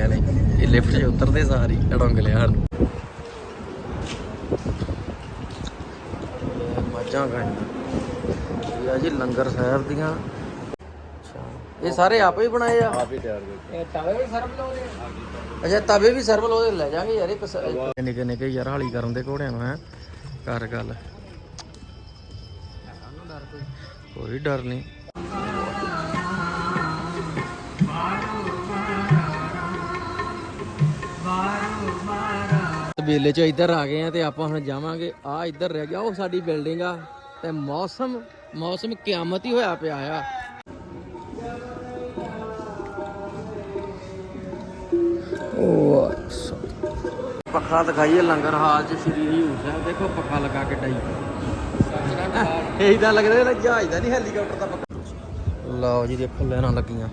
ਬਾਬਿਆਂ ਨੇ। ਇਹ ਲਿਫਟ 'ਚ ਉਤਰਦੇ ਸਾਰੀ ਅੜੰਗ ਲਿਆ ਹਨ ਮੱਝਾਂ ਗਾਈਆਂ। ਇਹ ਆ ਜੀ ਲੰਗਰ ਸਾਹਿਬ ਦੀਆਂ। ਅੱਛਾ। ਇਹ ਸਾਰੇ ਆਪੇ ਹੀ ਬਣਾਏ ਆ? ਆਪ ਤਿਆਰ ਕਰਦੇ ਇਹ ਤਵੇ ਵੀ ਸਰਬ ਲਾਉਂਦੇ ਅੱਛਾ ਤਵੇ ਵੀ ਸਰਵਲ ਉਹਦੇ ਲੈ ਜਾਾਂਗੇ ਯਾਰ ਇੱਕ ਨਿੱਕੇ ਨਿੱਕੇ ਯਾਰ ਹਾਲੀ ਕਰਨ ਦੇ ਘੋੜਿਆਂ ਨੂੰ ਹੈ। ਕਰ ਗੱਲ। ਕੋਈ ਡਰ ਨਹੀਂ। ਤਬੇਲੇ ਚੋਂ ਇੱਧਰ ਆ ਗਏ ਆ ਤੇ ਆਪਾਂ ਹੁਣ ਜਾਵਾਂਗੇ। ਆ ਇੱਧਰ ਰਹਿ ਗਿਆ ਉਹ ਸਾਡੀ ਬਿਲਡਿੰਗ ਆ ਤੇ ਮੌਸਮ ਮੌਸਮ ਕਿਆਮਤ ਹੀ ਹੋਇਆ ਪਿਆ ਆ। ਪੱਖਾ ਦਿਖਾਈਏ ਲੰਗਰ ਹਾਲ ਚ ਸ਼੍ਰੀ ਹਜੂਰ ਸਾਹਿਬ। ਦੇਖੋ ਪੱਖਾ ਲਗਾ ਕੇ ਡਾਈ। ਇਹਦਾ ਲੱਗਦਾ ਨਾ ਜਹਾਜ਼ ਦਾ ਨਹੀਂ ਹੈਲੀਕਾਪਟਰ ਦਾ ਪੱਖਾ। ਲਓ ਜੀ ਦੇਖੋ ਲੈਣਾ ਲੱਗੀਆਂ।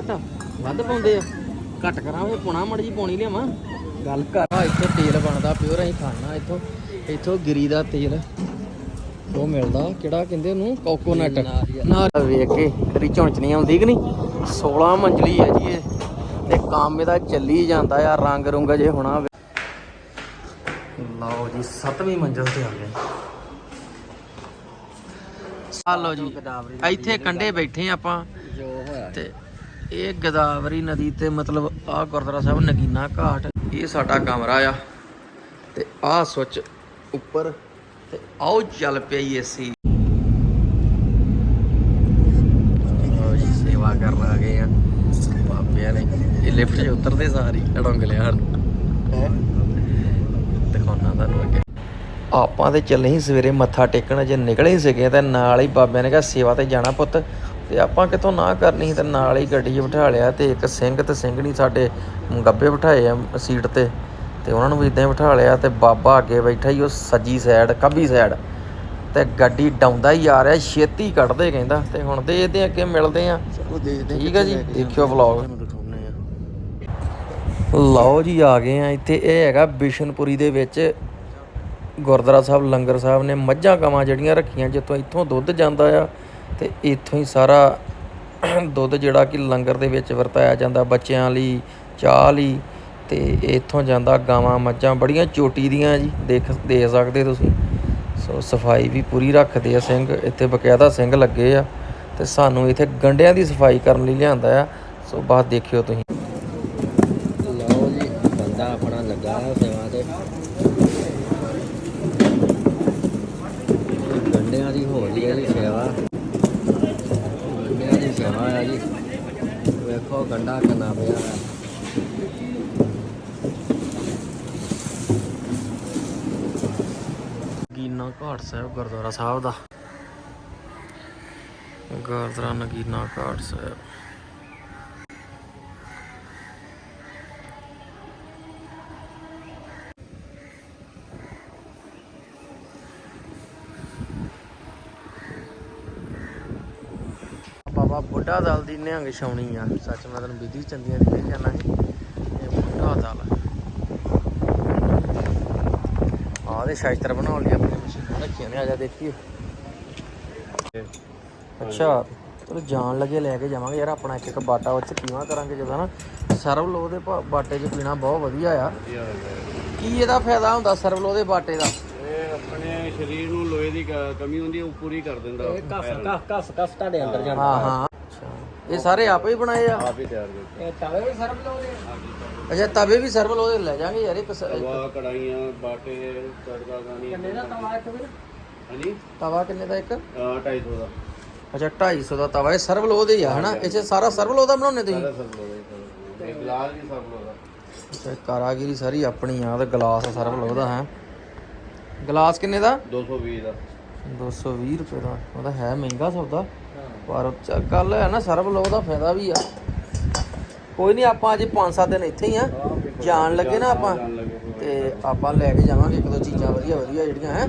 ਘੱਟ? ਵੱਧ ਪਾਉਂਦੇ ਆ। ਘੱਟ ਕਰਾਂਗੇ ਪੁਣਾ ਮੜ ਜੀ ਪਾਉਣੀ ਲਿਆਵਾਂ। ਗੱਲ ਕਰ ਆ ਇੱਥੇ ਤੇਲ ਬਣਦਾ ਪਿਓਰ ਅਸੀਂ ਖਾਣਾ ਇੱਥੋਂ। ਇੱਥੋਂ ਗਿਰੀ ਦਾ ਤੇਲ। ਉਹ ਮਿਲਦਾ ਕਿਹੜਾ ਕਹਿੰਦੇ ਉਹਨੂੰ? ਕੋਕੋਨਟ ਨਾ ਵੇਖ ਕੇ ਤੇਰੀ ਝੁੰਚ ਨਹੀਂ ਆਉਂਦੀ ਕਿ ਨਹੀਂ? 16 ਮੰਜ਼ਲੀ ਹੈ ਜੀ ਇਹ। ਤੇ ਕੰਮ ਇਹਦਾ ਚੱਲੀ ਜਾਂਦਾ ਆ ਰੰਗ ਰੁੰਗ ਜੇ ਹੋਣਾ ਲਓ ਜੀ 7ਵੀਂ ਮੰਜ਼ਲ ਤੇ ਆ ਗਏ। ਆ ਲਓ ਜੀ ਇੱਥੇ ਕੰਡੇ ਬੈਠੇ ਆਪਾਂ। ਜੋ ਹੋਇਆ। ਤੇ ਇਹ ਗਦਾਵਰੀ ਨਦੀ ਤੇ ਮਤਲਬ ਆ ਗੁਰਦੁਆਰਾ ਸਾਹਿਬ ਨਗੀਨਾ ਘਾਟ। ਇਹ ਸਾਡਾ ਕਮਰਾ ਆ ਤੇ ਆਹ ਸੁੱਚ ਉੱਪਰ ਤੇ ਆਓ ਚੱਲ ਪਈ ਏਸੀ ਸੇਵਾ ਕਰਨ ਆ ਗਏ ਆ। ਬਾਬਿਆਂ ਨੇ ਇਹ ਲਿਫਟ 'ਚ ਉਤਰਦੇ ਸਾਰੀ, ਅੜੰਗ ਲਿਆ ਹਨ ਦਿਖਾਉਣਾ ਤੁਹਾਨੂੰ ਅੱਗੇ। ਆਪਾਂ ਤੇ ਚੱਲੇ ਸੀ ਸਵੇਰੇ ਮੱਥਾ ਟੇਕਣ, ਜੇ ਨਿਕਲੇ ਸੀਗੇ ਤੇ ਨਾਲ ਹੀ ਬਾਬਿਆਂ ਨੇ ਕਿਹਾ ਸੇਵਾ ਤੇ ਜਾਣਾ ਪੁੱਤ। ਤੇ ਆਪਾਂ ਕਿਤੋਂ ਨਾ ਕਰਨੀ ਸੀ ਤੇ ਨਾਲ ਹੀ ਗੱਡੀ 'ਚ ਬਿਠਾ ਲਿਆ ਤੇ ਇੱਕ ਸਿੰਘ ਤੇ ਸਿੰਘਣੀ ਸਾਡੇ ਗੱਬੇ ਬਿਠਾਏ ਆ ਸੀਟ ਤੇ ਤੇ ਉਹਨਾਂ ਨੂੰ ਵੀ ਇਦਾਂ ਬਿਠਾ ਲਿਆ ਤੇ ਬਾਬਾ ਅੱਗੇ ਬੈਠਾ ਹੀ ਉਹ ਸੱਜੀ ਸਾਈਡ ਖੱਬੀ ਸਾਈਡ ਤੇ ਗੱਡੀ ਡਾਉਂਦਾ ਹੀ ਆ ਰਿਹਾ ਛੇਤੀ ਕੱਢਦੇ ਕਹਿੰਦਾ ਤੇ ਹੁਣ ਦੇ ਇਹਦੇ ਅੱਗੇ ਮਿਲਦੇ ਆ ਠੀਕ ਹੈ ਜੀ ਦੇਖਿਓ ਵਲੌਗ ਆ। ਲਓ ਜੀ ਆ ਗਏ ਆ ਇੱਥੇ ਇਹ ਹੈਗਾ ਬਿਸ਼ਨਪੁਰੀ ਦੇ ਵਿੱਚ ਗੁਰਦੁਆਰਾ ਸਾਹਿਬ ਲੰਗਰ ਸਾਹਿਬ ਨੇ ਮੱਝਾਂ ਗਾਵਾਂ ਜਿਹੜੀਆਂ ਰੱਖੀਆਂ ਜਿੱਥੋਂ ਇੱਥੋਂ ਦੁੱਧ ਜਾਂਦਾ ਆ। ਤੇ ਇੱਥੋਂ ਹੀ ਸਾਰਾ ਦੁੱਧ ਜਿਹੜਾ ਕਿ ਲੰਗਰ ਦੇ ਵਿੱਚ ਵਰਤਾਇਆ ਜਾਂਦਾ, ਬੱਚਿਆਂ ਲਈ, ਚਾਹ ਲਈ ਤੇ ਇੱਥੋਂ ਜਾਂਦਾ ਗਾਵਾਂ, ਮੱਝਾਂ, ਬੜੀਆਂ ਚੋਟੀ ਦੀਆਂ ਜੀ, ਦੇਖ ਦੇ ਸਕਦੇ ਤੁਸੀਂ। ਸੋ ਸਫ਼ਾਈ ਵੀ ਪੂਰੀ ਰੱਖਦੇ ਆ ਸਿੰਘ, ਇੱਥੇ ਬਕਾਇਦਾ ਸਿੰਘ ਲੱਗੇ ਆ ਤੇ ਸਾਨੂੰ ਇੱਥੇ ਗੰਡਿਆਂ ਦੀ ਸਫ਼ਾਈ ਕਰਨ ਲਈ ਲਿਆਂਦਾ ਆ। ਸੋ ਬਾਅਦ ਦੇਖਿਓ ਤੁਸੀਂ। ਲਓ ਜੀ, ਬੰਦਾ ਆਪਣਾ ਲੱਗਾ ਹੈ ਸੇਵਾ ਤੇ। ਗੰਡਿਆਂ ਦੀ ਹੋ ਰਹੀ ਹੈ ਜੀ ਸੇਵਾ ਗੰਡਿਆਂ ਦੀ ਸੇਵਾ ਹੈ ਜੀ ਵੇਖੋ ਗੰਡਾ ਕਿੰਨਾ ਪਿਆ। ਹੈ ਨਗੀਨਾ ਘਾਟ ਸਾਹਿਬ, ਗੁਰਦੁਆਰਾ ਸਾਹਿਬ ਦਾ। ਗੁਰਦੁਆਰਾ ਨਗੀਨਾ ਘਾਟ ਸਾਹਿਬ ਬਾਬਾ ਬੁੱਢਾ ਦਲ ਦੀ ਨਿਹੰਗ ਛਾਉਣੀ ਆ। ਸੱਚ ਮੈਂ ਤੈਨੂੰ ਵਿਧੀ ਚੰਦੀਆਂ ਦੀ ਕਹਿ ਜਾਣਾ ਇਹ ਬੁੱਢਾ ਦਲ। ਆਹ ਦੇ ਸ਼ਾਇਸਤਰ ਬਣਾਉਣ ਲਈ ਆਪਣੀ ਮਸ਼ੀਨਾਂ ਰੱਖੀਆਂ ਨੇ ਆ ਜਾ ਦੇਖੀਏ ਅੱਛਾ ਚਲੋ ਜਾਣ ਲੱਗੇ ਲੈ ਕੇ ਜਾਵਾਂਗੇ ਯਾਰ ਆਪਣਾ ਇੱਕ ਇੱਕ ਬਾਟਾ ਉੱਚ ਪੀਵਾ ਕਰਾਂਗੇ ਜਦੋਂ ਨਾ। ਸਰਵ ਲੋ ਦੇ ਬਾਟੇ 'ਚ ਪੀਣਾ ਬਹੁਤ ਵਧੀਆ ਆ। ਕੀ ਇਹਦਾ ਫਾਇਦਾ ਹੁੰਦਾ ਸਰਵ ਲੋ ਦੇ ਬਾਟੇ ਦਾ? ਇਹ ਆਪਣੇ ਸਰੀਰ ਨੂੰ ਲੋਹੇ ਦੀ ਕਮੀ ਹੁੰਦੀ ਹੈ ਉਹ ਪੂਰੀ ਕਰ ਦਿੰਦਾ। ਕਫ ਕਫ ਕਫ ਕਫ ਤੁਹਾਡੇ ਅੰਦਰ ਜਾਂਦਾ। ਹਾਂ ਹਾਂ। ਇਹ ਸਾਰੇ ਆਪੇ ਹੀ ਬਣਾਏ ਆ। ਆਪ ਹੀ ਤਿਆਰ ਕਰਦੇ ਇਹ ਤਵੇ ਵੀ ਸਰਬ ਲਾਉਂਦੇ ਅੱਛਾ ਤਵੇ ਵੀ ਸਰਵ ਲੋ ਦੇ ਲੈ ਜਾਾਂਗੇ ਯਾਰ ਇੱਕ ਸ- ਤਵਾ ਕੜਾਈਆਂ ਬਾਟੇ ਤੜਕਾ ਗਾਣੀ ਕਿੰਨੇ ਦਾ ਤਵਾ ਇੱਕ ਵੀਰ? ਹਾਂਜੀ? ਤਵਾ ਕਿੰਨੇ ਦਾ ਇੱਕ? ਅਹ 250 ਦਾ। ਅੱਛਾ 250 ਦਾ ਤਵਾ ਇਹ ਸਰਵ ਲੋ ਦੇ ਹੀ ਆ ਹਨਾ? ਇਹ ਸਾਰਾ ਸਰਵ ਲੋ ਦਾ ਬਣਾਉਣੇ ਤੁਸੀਂ? ਸਾਰਾ ਸਭ ਲੋਦਾ ਇਹ ਗਲਾਸ ਵੀ ਸਭ ਲੋਦਾ ਅੱਛਾ ਕਾਰਾਗਿਰੀ ਸਾਰੀ ਆਪਣੀ ਆ ਤੇ ਗਲਾਸ ਸਰਵ ਲੋ ਦਾ ਹੈ? ਗਲਾਸ ਕਿੰਨੇ ਦਾ? 220 ਦਾ। 220 ਰੁਪਏ ਦਾ। ਉਹਦਾ ਹੈ ਮਹਿੰਗਾ ਸੌਦਾ। ਪਰ ਗੱਲ ਹੈ ਨਾ ਸਰਵ ਲੋ ਦਾ ਫਾਇਦਾ ਵੀ ਆ। ਕੋਈ ਨਹੀਂ ਆਪਾਂ ਅਜੇ 5-7 ਦਿਨ ਇੱਥੇ ਹੀ ਆ। ਜਾਣ ਲੱਗੇ ਨਾ ਆਪਾਂ। ਤੇ ਆਪਾਂ ਲੈ ਕੇ ਜਾਵਾਂਗੇ ਇੱਕ ਦੋ ਚੀਜ਼ਾਂ ਵਧੀਆ ਵਧੀਆ ਜਿਹੜੀਆਂ ਹੈ।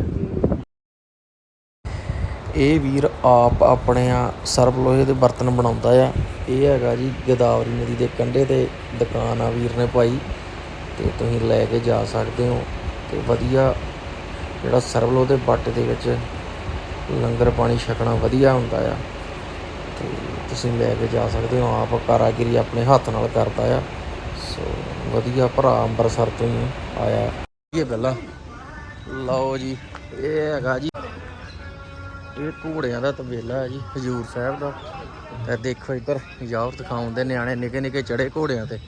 ਇਹ ਵੀਰ ਆਪ ਆਪਣੇ ਆ ਸਰਬ ਲੋਹੇ ਦੇ ਬਰਤਨ ਬਣਾਉਂਦਾ ਆ। ਇਹ ਹੈਗਾ ਜੀ ਗੋਦਾਵਰੀ ਨਦੀ ਦੇ ਕੰਢੇ ਤੇ ਦੁਕਾਨ ਆ ਵੀਰ ਨੇ ਪਾਈ। ਤੇ ਤੁਸੀਂ ਲੈ ਕੇ ਜਾ ਸਕਦੇ ਹੋ। ਤੇ ਵਧੀਆ ਜਿਹੜਾ ਸਰਬ ਲੋਹ ਦੇ ਬਾਟੇ ਦੇ ਵਿੱਚ ਲੰਗਰ ਪਾਣੀ ਛਕਣਾ ਵਧੀਆ ਹੁੰਦਾ ਆ। ਤੇ ਤੁਸੀਂ ਲੈ ਕੇ ਜਾ ਸਕਦੇ ਹੋ, ਆਪ ਕਾਰਾਗਿਰੀ ਆਪਣੇ ਹੱਥ ਨਾਲ ਕਰਦਾ ਆ। ਸੋ ਵਧੀਆ ਭਰਾ ਅੰਮ੍ਰਿਤਸਰ ਤੋਂ ਹੀ ਆਇਆ। ਇਹ ਪਹਿਲਾਂ। ਲਓ ਜੀ, ਇਹ ਹੈਗਾ ਜੀ। ਇਹ ਘੋੜਿਆਂ ਦਾ ਤਬੇਲਾ ਹੈ ਜੀ, ਹਜੂਰ ਸਾਹਿਬ ਦਾ। ਤੇ ਦੇਖੋ ਇੱਧਰ ਯਾਰ ਦਿਖਾਉਂਦੇ ਨਿਆਣੇ ਨਿੱਕੇ ਨਿੱਕੇ ਚੜੇ ਘੋੜਿਆਂ ਤੇ।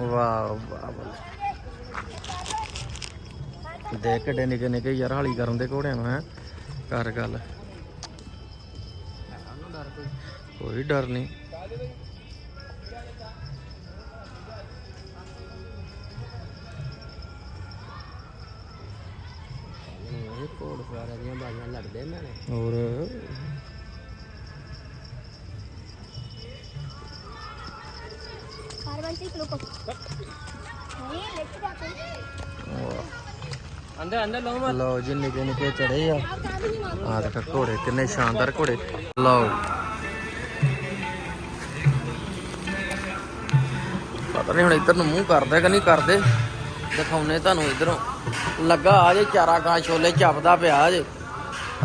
ਵਾਹ ਵਾਹ ਵਾਹ। ਦੇਖ ਕਿੱਡੇ ਨਿੱਕੇ ਨਿੱਕੇ ਯਾਰ ਹਾਲੀ ਕਰਨ ਦੇ ਘੋੜਿਆਂ ਨੂੰ, ਹੈ। ਕਰ ਗੱਲ। ਕੋਈ ਡਰ ਨਹੀਂ। ਕੋੜ ਫਾਰੇ ਦੀਆਂ ਬਾਜ਼ੀਆਂ ਲੜਦੇ ਇਹਨਾਂ ਨੇ। ਹੋਰ? ਕਾਰਵੰਤੀ ਕਲੋਕ ਨਹੀਂ ਲੈਟ ਬਾਤੇ ਅੰਦਰ ਅੰਦਰ ਲਓ ਮਾ ਲਓ ਜੀ ਨਿੱਕੇ ਨਿੱਕੇ ਚੜੇ ਆ। ਆ ਦੇਖ ਘੋੜੇ ਕਿੰਨੇ ਸ਼ਾਨਦਾਰ ਘੋੜੇ। ਲਓ। ਪਤਾ ਨਹੀਂ ਹੁਣ ਇੱਧਰ ਨੂੰ ਮੂੰਹ ਕਰਦਾ ਕਿ ਨਹੀਂ ਕਰਦੇ। ਦਿਖਾਉਨੇ ਤੁਹਾਨੂੰ ਇਧਰੋਂ। ਲੱਗਾ ਆ ਜੇ ਚਾਰਾ ਕਾਂ ਛੋਲੇ ਚੱਪਦਾ ਪਿਆ ਜੇ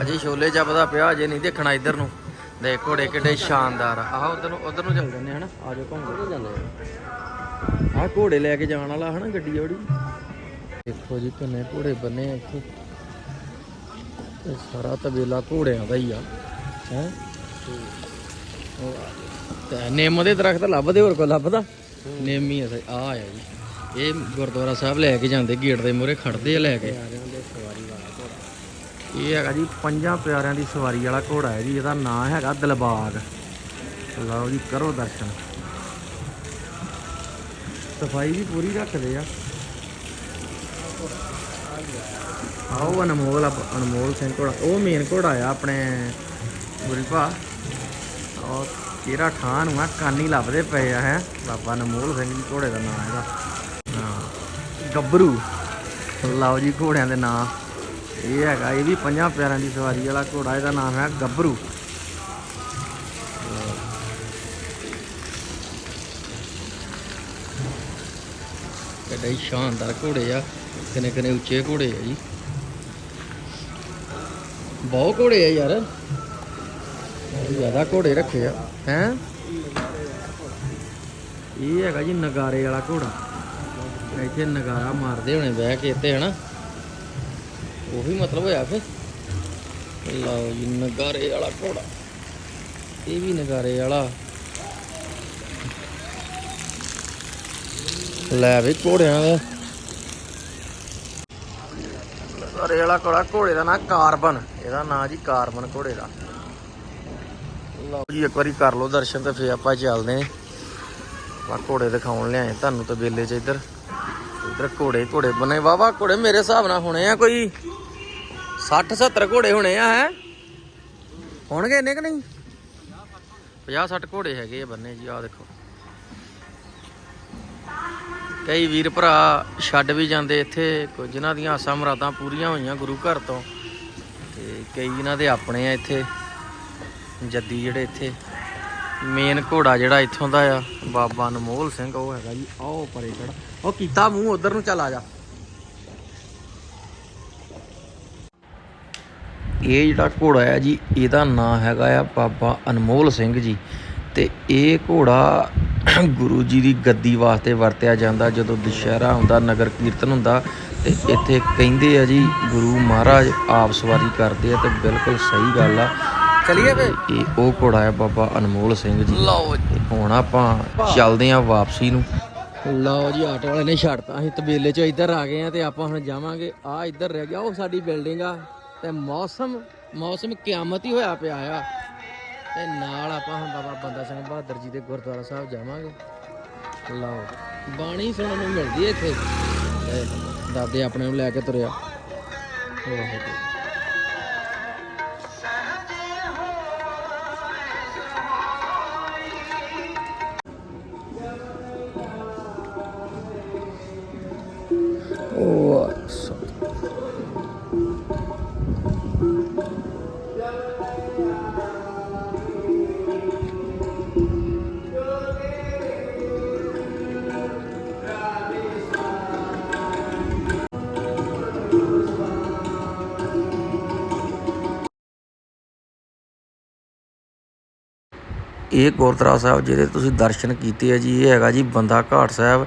ਅਜੇ ਛੋਲੇ ਚੱਪਦਾ ਪਿਆ, ਅਜੇ ਨਹੀਂ ਦੇਖਣਾ ਇੱਧਰ ਨੂੰ। ਦੇ ਘੋੜੇ ਕਿੱਡੇ ਸ਼ਾਨਦਾਰ ਆ। ਆਹ ਉਧਰ ਨੂੰ ਉਧਰ ਨੂੰ ਚੱਲ ਜੰਨੇ ਹਨਾ। ਆ ਜਾਓ ਘੁੰਮ ਕੇ ਜਾਂਦੇ ਆ ਘੋੜੇ ਲੈ ਕੇ ਜਾਣ ਵਾਲਾ ਹਨਾ ਗੱਡੀ ਉਹੜੀ ਦੇਖੋ ਜੀ ਕਿੰਨੇ ਘੋੜੇ ਬੰਨੇ ਆ ਇੱਥੇ। ਇਹ ਸਾਰਾ ਤਬੇਲਾ ਘੋੜਿਆਂ ਦਾ ਹੀ ਆ। ਹੈ? ਤੇ ਨਿੰਮ ਦੇ ਦਰਖਤ ਲੱਭਦੇ ਹੋਰ ਕੋ ਲੱਭਦਾ? ਨਿੰਮ ਆ ਸਹੀ। ਆ ਆ ਜੀ। ਇਹ ਗੁਰਦੁਆਰਾ ਸਾਹਿਬ ਲੈ ਕੇ ਜਾਂਦੇ, ਗੇਟ ਦੇ ਮੂਹਰੇ ਖੜਦੇ ਆ ਲੈ ਕੇ। ਇਹ ਹੈਗਾ ਜੀ ਪੰਜਾਂ ਪਿਆਰਿਆਂ ਦੀ ਸਵਾਰੀ ਵਾਲਾ ਘੋੜਾ ਹੈ ਜੀ, ਇਹਦਾ ਨਾਂ ਹੈਗਾ ਦਿਲਬਾਗ। ਲਓ ਜੀ, ਕਰੋ ਦਰਸ਼ਨ। ਸਫ਼ਾਈ ਵੀ ਪੂਰੀ ਰੱਖਦੇ ਆ। ਆਓ, ਅਨਮੋਲ ਆ- ਅਨਮੋਲ ਸਿੰਘ ਘੋੜਾ, ਉਹ ਮੇਨ ਘੋੜਾ ਆ ਆਪਣੇ ਗੁਰੀ ਭਾ ਔਰ ਕਿਹੜਾ ਖਾਨ ਨੂੰ ਆ ਕਾਨੀ ਲੱਭਦੇ ਪਏ ਆ, ਹੈ? ਬਾਬਾ ਅਨਮੋਲ ਸਿੰਘ ਜੀ ਘੋੜੇ ਦਾ ਨਾਮ ਇਹਦਾ। ਹਾਂ। ਗੱਭਰੂ। ਲਓ ਜੀ ਘੋੜਿਆਂ ਦੇ ਨਾਂ। ਇਹ ਹੈਗਾ, ਇਹ ਵੀ ਪੰਜਾਂ ਪਿਆਰਿਆਂ ਦੀ ਸਵਾਰੀ ਵਾਲਾ ਘੋੜਾ, ਇਹਦਾ ਨਾਮ ਹੈ ਗੱਭਰੂ। ਕਿੱਡੇ ਹੀ ਸ਼ਾਨਦਾਰ ਘੋੜੇ ਆ। ਕਿੰਨੇ ਕਿੰਨੇ ਉੱਚੇ ਘੋੜੇ ਆ ਜੀ। ਬਹੁਤ ਘੋੜੇ ਆ ਯਾਰ। ਜ਼ਿਆਦਾ ਘੋੜੇ ਰੱਖੇ ਆ, ਹੈ? ਇਹ ਹੈਗਾ ਜੀ ਨਗਾਰੇ ਵਾਲਾ ਘੋੜਾ। ਇੱਥੇ ਨਗਾਰਾ ਮਾਰਦੇ ਹੋਣੇ ਬਹਿ ਕੇ ਇੱਥੇ, ਹਨਾ? ਉਹੀ ਮਤਲਬ ਹੋਇਆ ਫਿਰ। ਲਓ ਜੀ, ਨਗਾਰੇ ਵਾਲਾ ਘੋੜਾ। ਇਹ ਵੀ ਨਗਾਰੇ ਵਾਲਾ। ਲੈ ਵੀ ਘੋੜਿਆਂ ਦਾ। ਨਗਾਰੇ ਵਾਲਾ ਘੋੜਾ, ਘੋੜੇ ਦਾ ਨਾਂ ਕਾਰਬਨ। ਇਹਦਾ ਨਾਂ ਜੀ ਕਾਰਬਨ ਘੋੜੇ ਦਾ। ਲਓ ਜੀ, ਇੱਕ ਵਾਰੀ ਕਰ ਲਓ ਦਰਸ਼ਨ ਤੇ ਫੇਰ ਆਪਾਂ ਚੱਲਦੇ ਆਂ ਘੋੜੇ ਦਿਖਾਉਣ ਲਿਆਏ, ਤੁਹਾਨੂੰ ਤੇ ਵੇਲੇ ਚ ਇੱਧਰ। ਇੱਧਰ ਘੋੜੇ ਘੋੜੇ ਬਣੇ। ਵਾਵਾ ਘੋੜੇ ਮੇਰੇ ਹਿਸਾਬ ਨਾਲ ਹੋਣੇ ਆ ਕੋਈ 60 70 ਘੋੜੇ ਹੋਣੇ ਆ, ਹੈ? ਹੋਣਗੇ ਇੰਨੇ ਕਿ ਨਹੀਂ? 50 60 ਘੋੜੇ ਹੈਗੇ ਆ ਬੰਨੇ ਜੀ ਆ ਦੇਖੋ। ਕਈ ਵੀਰ ਭਰਾ ਛੱਡ ਵੀ ਜਾਂਦੇ ਇੱਥੇ, ਕੁਝ ਜਿਨ੍ਹਾਂ ਦੀਆਂ ਆਸਾਂ ਮੁਰਾਦਾਂ ਪੂਰੀਆਂ ਹੋਈਆਂ ਗੁਰੂ ਘਰ ਤੋਂ, ਤੇ ਕਈ ਇਹਨਾਂ ਦੇ ਆਪਣੇ ਆ ਇੱਥੇ। ਜੱਦੀ ਜਿਹੜੇ ਇੱਥੇ ਮੇਨ ਘੋੜਾ ਜਿਹੜਾ ਇੱਥੋਂ ਦਾ ਆ, ਬਾਬਾ ਅਨਮੋਲ ਸਿੰਘ, ਉਹ ਹੈਗਾ ਜੀ ਆਓ ਪਰੇ ਖੜਾ ਉਹ ਕੀਤਾ ਮੂੰਹ, ਉਧਰ ਨੂੰ ਚੱਲ ਆ ਜਾ। ਇਹ ਜਿਹੜਾ ਘੋੜਾ ਹੈ ਜੀ, ਇਹਦਾ ਨਾਂ ਹੈਗਾ ਆ ਬਾਬਾ ਅਨਮੋਲ ਸਿੰਘ ਜੀ। ਤੇ ਇਹ ਘੋੜਾ ਗੁਰੂ ਜੀ ਦੀ ਗੱਦੀ ਵਾਸਤੇ ਵਰਤਿਆ ਜਾਂਦਾ, ਜਦੋਂ ਦੁਸ਼ਹਿਰਾ ਹੁੰਦਾ, ਨਗਰ ਕੀਰਤਨ ਹੁੰਦਾ, ਤੇ ਇੱਥੇ ਕਹਿੰਦੇ ਆ ਜੀ, ਗੁਰੂ ਮਹਾਰਾਜ ਆਪ ਸਵਾਰੀ ਕਰਦੇ ਆ, ਤੇ ਬਿਲਕੁਲ ਸਹੀ ਗੱਲ ਆ। ਚਲਿਏ ਵੇ ਇਹ ਉਹ ਘੋੜਾ ਹੈ ਬਾਬਾ ਅਨਮੋਲ ਸਿੰਘ ਜੀ। ਲਓ ਜੀ। ਹੁਣ ਆਪਾਂ ਚੱਲਦੇ ਆ ਵਾਪਸੀ ਨੂੰ। ਲਓ ਜੀ ਆਟੋ ਵਾਲੇ ਨੇ ਛੱਡਤਾ ਅਸੀਂ ਤਬੇਲੇ ਚੋਂ ਇੱਧਰ ਆ ਗਏ ਆ ਤੇ ਆਪਾਂ ਹੁਣ ਜਾਵਾਂਗੇ। ਆ ਇੱਧਰ ਰਹਿ ਗਿਆ। ਉਹ ਸਾਡੀ ਬਿਲਡਿੰਗ ਆ। ਤੇ ਮੌਸਮ ਮੌਸਮ ਕਿਆਮਤ ਹੀ ਹੋਇਆ ਪਿਆ ਆ। ਤੇ ਨਾਲ ਆਪਾਂ ਹੁਣ ਬਾਬਾ ਬੰਦਾ ਸਿੰਘ ਬਹਾਦਰ ਜੀ ਦੇ ਗੁਰਦੁਆਰਾ ਸਾਹਿਬ ਜਾਵਾਂਗੇ। ਲਓ ਬਾਣੀ ਸੁਣਨ ਨੂੰ ਮਿਲਦੀ ਹੈ ਇੱਥੇ। ਦਾਦੇ ਆਪਣੇ ਨੂੰ ਲੈ ਕੇ ਤੁਰਿਆ। ਵਾਹਿਗੁਰੂ ਇਹ ਗੁਰਦੁਆਰਾ ਸਾਹਿਬ ਜਿਹਦੇ ਤੁਸੀਂ ਦਰਸ਼ਨ ਕੀਤੇ ਆ ਜੀ, ਇਹ ਹੈਗਾ ਜੀ ਬੰਦਾ ਘਾਟ ਸਾਹਿਬ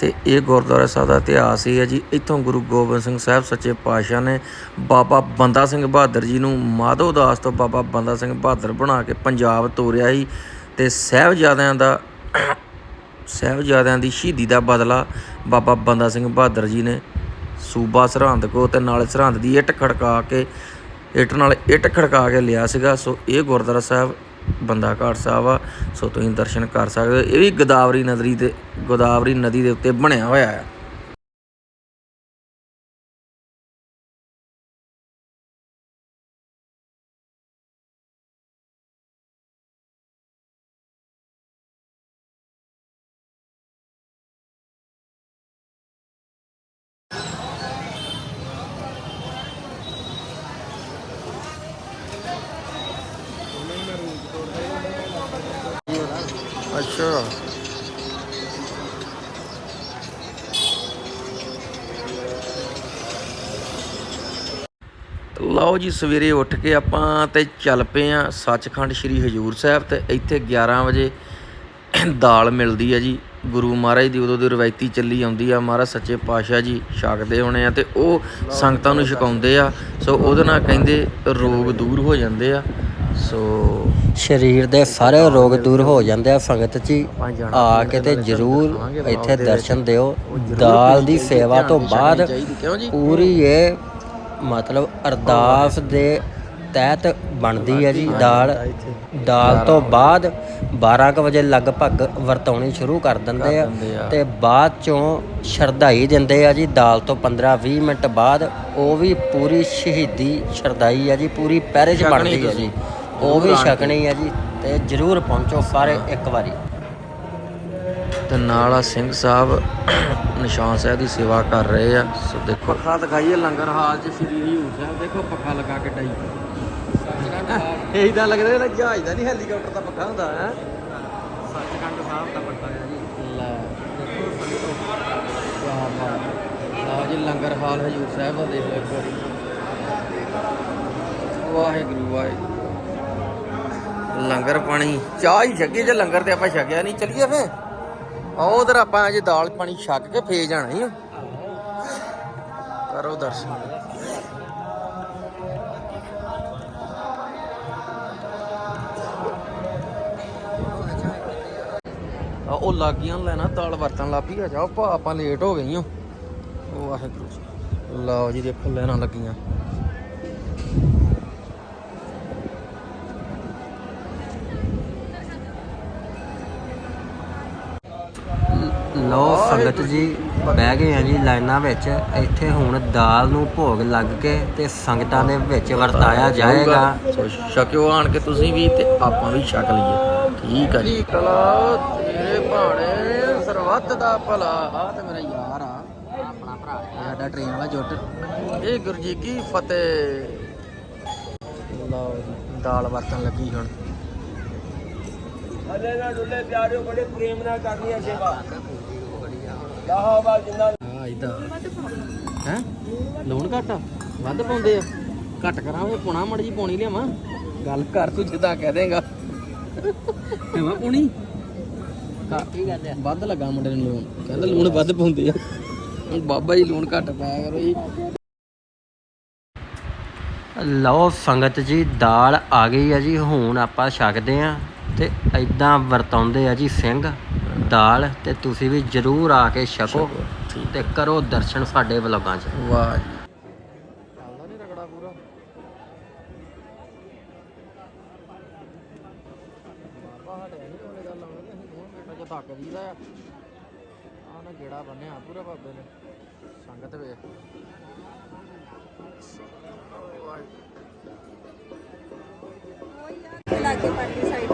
ਤੇ ਇਹ ਗੁਰਦੁਆਰਾ ਸਾਹਿਬ ਦਾ ਇਤਿਹਾਸ ਇਹ ਹੈ ਜੀ, ਇੱਥੋਂ ਗੁਰੂ ਗੋਬਿੰਦ ਸਿੰਘ ਸਾਹਿਬ ਸੱਚੇ ਪਾਤਸ਼ਾਹ ਨੇ ਬਾਬਾ ਬੰਦਾ ਸਿੰਘ ਬਹਾਦਰ ਜੀ ਨੂੰ ਮਾਧੋ ਦਾਸ ਤੋਂ ਬਾਬਾ ਬੰਦਾ ਸਿੰਘ ਬਹਾਦਰ ਬਣਾ ਕੇ ਪੰਜਾਬ ਤੋਰਿਆ ਸੀ ਤੇ ਸਾਹਿਬਜ਼ਾਦਿਆਂ ਦਾ ਸਾਹਿਬਜ਼ਾਦਿਆਂ ਦੀ ਸ਼ਹੀਦੀ ਦਾ ਬਦਲਾ ਬਾਬਾ ਬੰਦਾ ਸਿੰਘ ਬਹਾਦਰ ਜੀ ਨੇ ਸੂਬਾ ਸਰਹੰਦ ਕੋ ਤੇ ਨਾਲ ਸਰਹੰਦ ਦੀ ਇੱਟ ਖੜਕਾ ਕੇ, ਇੱਟ ਨਾਲ ਇੱਟ ਖੜਕਾ ਕੇ ਲਿਆ ਸੀਗਾ, ਸੋ ਇਹ ਗੁਰਦੁਆਰਾ ਸਾਹਿਬ ਬੰਦਾ ਘਾਟ ਸਾਹਿਬ ਆ, ਸੋ ਤੁਸੀਂ ਦਰਸ਼ਨ ਕਰ ਸਕਦੇ ਹੋ। ਇਹ ਵੀ ਗੋਦਾਵਰੀ ਨਦੀ ਦੇ ਗੋਦਾਵਰੀ ਨਦੀ ਦੇ ਉੱਤੇ ਬਣਿਆ ਹੋਇਆ ਹੈ ਲਓ ਜੀ ਸਵੇਰੇ ਉੱਠ ਕੇ ਆਪਾਂ ਤੇ ਚੱਲ ਪਏ ਆ ਸੱਚਖੰਡ ਸ੍ਰੀ ਹਜੂਰ ਸਾਹਿਬ ਤੇ ਇੱਥੇ 11 ਵਜੇ ਦਾਲ ਮਿਲਦੀ ਹੈ ਜੀ। ਗੁਰੂ ਮਹਾਰਾਜ ਦੀ ਉਦੋਂ ਦੀ ਰਵਾਇਤੀ ਚੱਲੀ ਆਉਂਦੀ ਆ। ਮਹਾਰਾਜ ਸੱਚੇ ਪਾਤਸ਼ਾਹ ਜੀ ਛਕਦੇ ਹੋਣੇ ਆ ਤੇ ਉਹ ਸੰਗਤਾਂ ਨੂੰ ਛਕਾਉਂਦੇ ਆ। ਸੋ ਉਹਦੇ ਨਾਲ ਕਹਿੰਦੇ ਰੋਗ ਦੂਰ ਹੋ ਜਾਂਦੇ ਆ। ਸੋ ਸਰੀਰ ਦੇ ਸਾਰੇ ਰੋਗ ਦੂਰ ਹੋ ਜਾਂਦੇ ਆ। ਸੰਗਤ ਜੀ ਆ ਕੇ ਤੇ ਜਰੂਰ ਇੱਥੇ ਦਰਸ਼ਨ ਦਿਓ। ਦਾਲ ਦੀ ਸੇਵਾ ਤੋਂ ਬਾਅਦ ਪੂਰੀ ਇਹ ਮਤਲਬ ਅਰਦਾਸ ਦੇ ਤਹਿਤ ਬਣਦੀ ਹੈ ਜੀ ਦਾਲ ਦਾਲ ਤੋਂ ਬਾਅਦ 12 ਕੁ ਵਜੇ ਲਗਭਗ ਵਰਤਾਉਣੀ ਸ਼ੁਰੂ ਕਰ ਦਿੰਦੇ ਆ। ਤੇ ਬਾਅਦ ਚੋਂ ਸ਼ਰਧਾਈ ਦਿੰਦੇ ਆ ਜੀ ਦਾਲ ਤੋਂ 15 20 ਮਿੰਟ ਬਾਅਦ ਉਹ ਵੀ ਪੂਰੀ ਸ਼ਹੀਦੀ ਸ਼ਰਧਾਈ ਆ ਜੀ ਪੂਰੀ ਪਹਿਰੇ 'ਚ ਬਣਦੀ ਹੈ ਜੀ। ਉਹ ਵੀ। ਛਕਣੀ ਹੈ ਜੀ ਤੇ ਜਰੂਰ ਪਹੁੰਚੋ ਸਾਰੇ ਇੱਕ ਵਾਰੀ ਤੇ ਨਾਲ ਆ ਸਿੰਘ ਸਾਹਿਬ ਨਿਸ਼ਾਨ ਸਾਹਿਬ ਦੀ ਸੇਵਾ ਕਰ ਰਹੇ ਆ। ਸੋ ਦੇਖੋ। ਪੱਖਾ ਦਿਖਾਈਏ ਲੰਗਰ ਹਾਲ 'ਚ ਸ੍ਰੀ ਹਜੂਰ ਸਾਹਿਬ। ਦੇਖੋ ਪੱਖਾ ਲਗਾ ਕੇ ਡਾਈ ਇਹ ਇਦਾਂ ਲੱਗਦਾ ਨਾ ਜਹਾਜ਼ ਦਾ ਨਹੀਂ ਹੈਲੀਕਾਪਟਰ ਦਾ ਪੱਖਾ ਹੁੰਦਾ ਹੈ? ਸੱਚਖੰਡ ਸਾਹਿਬ ਦਾ ਪੱਖਾ ਹੈ ਜੀ। ਲੈ। ਦੇਖੋ ਬਾਤ ਲਓ ਜੀ ਲੰਗਰ ਹਾਲ ਹਜੂਰ ਸਾਹਿਬ ਦਾ ਦੇਖ ਲਓ ਇੱਕ ਵਾਰੀ। ਵਾਹਿਗੁਰੂ ਵਾਹਿਗੁਰੂ। ਲੰਗਰ ਪਾਣੀ ਚਾਹ ਹੀ ਛਕੀ ਜੇ ਲੰਗਰ ਤੇ ਆਪਾਂ ਛਕਿਆ ਨਹੀਂ ਚਲੀਏ ਫੇ ਆਓ ਉਧਰ ਆਪਾਂ ਅਜੇ ਦਾਲ ਪਾਣੀ ਛਕ ਕੇ ਫੇਰ ਜਾਣਾ ਹੀ ਕਰੋ ਦਰਸ਼ਨ। ਉਹ ਲਾਗੀਆਂ ਲੈਣਾ, ਦਾਲ ਵਰਤਣ ਲੱਪੀ ਆ ਜਾਓ ਆਪਾਂ ਲੇਟ ਹੋ ਗਈਆਂ ਉਹ ਵਾਹਿਗੁਰੂ ਲਓ ਜੀ, ਦੇਖੋ ਲੈਣਾ ਲੱਗੀਆਂ। ਲੋ ਸੰਗਤ ਜੀ ਬਹਿ ਗਏ ਆ ਜੀ ਲਾਈਨਾਂ ਵਿੱਚ। ਇੱਥੇ ਹੁਣ ਦਾਲ ਨੂੰ ਭੋਗ ਲੱਗ ਕੇ ਤੇ ਸੰਗਤਾਂ ਦੇ ਵਿੱਚ ਵਰਤਾਇਆ ਜਾਏਗਾ। ਸੋ ਛਕਿਓ ਆਣ ਕੇ ਤੁਸੀਂ ਵੀ ਤੇ ਆਪਾਂ ਵੀ ਛਕ ਲਈਏ। ਠੀਕ ਆ ਜੀ ਕਲਾ ਤੇਰੇ ਭਾਣੇ ਸਰਵੱਤ ਦਾ ਭਲਾ। ਆ ਤੇ ਮੇਰਾ ਯਾਰ ਆ ਆਪਣਾ ਭਰਾ ਸਾਡਾ ਟ੍ਰੇਨ ਵਾਲਾ ਜੁੱਟ। ਇਹ ਗੁਰੂ ਜੀ ਕੀ ਫਤਿਹ? ਲਓ ਜੀ ਦਾਲ ਵਰਤਣ ਲੱਗੀ ਹੁਣ। ਹਲੇ ਨਾ ਡੁੱਲੇ ਪਿਆਰਿਓ ਬੜੇ ਪ੍ਰੇਮ ਨਾਲ ਕਰਨੀ ਹੈ ਸੇਵਾ। ਲਾਹੌਰ ਜਿੰਨਾ ਆ ਇਦਾਂ ਹੈ? ਲੋਨ ਘੱਟ ਵੱਧ ਪਾਉਂਦੇ ਆ? ਘੱਟ ਕਰਾਂਗੇ ਪੁਣਾ ਮੜ ਜੀ ਪਾਉਣੀ ਲਿਆਵਾਂ। ਗੱਲ ਕਰ, ਤੂੰ ਜਿੱਦਾਂ ਕਹਿ ਦੇਗਾ। ਕਿਵੇਂ ਪੁਣੀ? ਕੀ ਕਰਦੇ ਵੱਧ ਲੱਗਾ ਮੁੰਡੇ ਨੂੰ ਲੂਣ। ਕਹਿੰਦਾ ਲੂਣ ਵੱਧ ਪਾਉਂਦੇ ਆ। ਹੁਣ ਬਾਬਾ ਜੀ ਲੂਣ ਘੱਟ ਪਾਇਆ ਕਰੋ ਜੀ। ਲਓ, ਸੰਗਤ ਜੀ, ਦਾਲ ਆ ਗਈ ਆ ਜੀ। ਹੁਣ ਆਪਾਂ ਛਕਦੇ ਆ ਤੇ ਐਦਾਂ ਵਰਤਾਉਂਦੇ ਆ ਜੀ ਸਿੰਘ। ਦਾਲ ਤੇ ਤੁਸੀਂ ਵੀ ਜਰੂਰ ਆ ਕੇ ਛਕੋ ਤੇ ਕਰੋ ਦਰਸ਼ਨ ਸਾਡੇ ਵਲੋਗਾਂ 'ਚ। ਵਾਹ ਜੀ। ਧੱਕ ਦੀਦਾ ਆ ਆਹ ਨਾ ਗੇੜਾ ਬੰਨਿਆ ਪੂਰਾ ਬਾਬੇ ਨੇ ਸੰਗਤ ਵੇ ਲਾਗੇ ਪਰਲੀ ਸਾਈਡ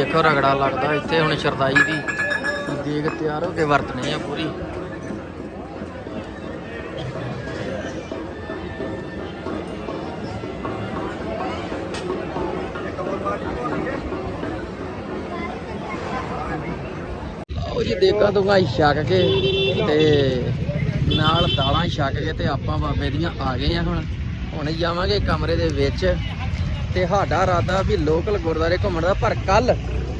ਦੇਖੋ ਰਗੜਾ ਲੱਗਦਾ ਇੱਥੇ ਹੁਣ ਸ਼ਰਦਾਈ ਦੀ। ਦੇਗ ਤਿਆਰ ਹੋ ਕੇ ਵਰਤਣੀ ਆ ਪੂਰੀ। ਉਹ ਜੀ ਦੇਗਾ ਦੁਗਾਈ ਛੱਕ ਕੇ ਤੇ ਨਾਲ ਦਾਲਾਂ ਛੱਕ ਕੇ ਤੇ ਆਪਾਂ ਬਾਬੇ ਦੀਆਂ ਆ ਗਏ ਆ ਹੁਣ। ਹੁਣ ਜਾਵਾਂਗੇ ਕਮਰੇ ਦੇ ਵਿੱਚ। ਤੇ ਸਾਡਾ ਇਰਾਦਾ ਵੀ ਲੋਕਲ ਗੁਰਦਾਰੇ ਘੁੰਮਣ ਦਾ ਪਰ ਕੱਲ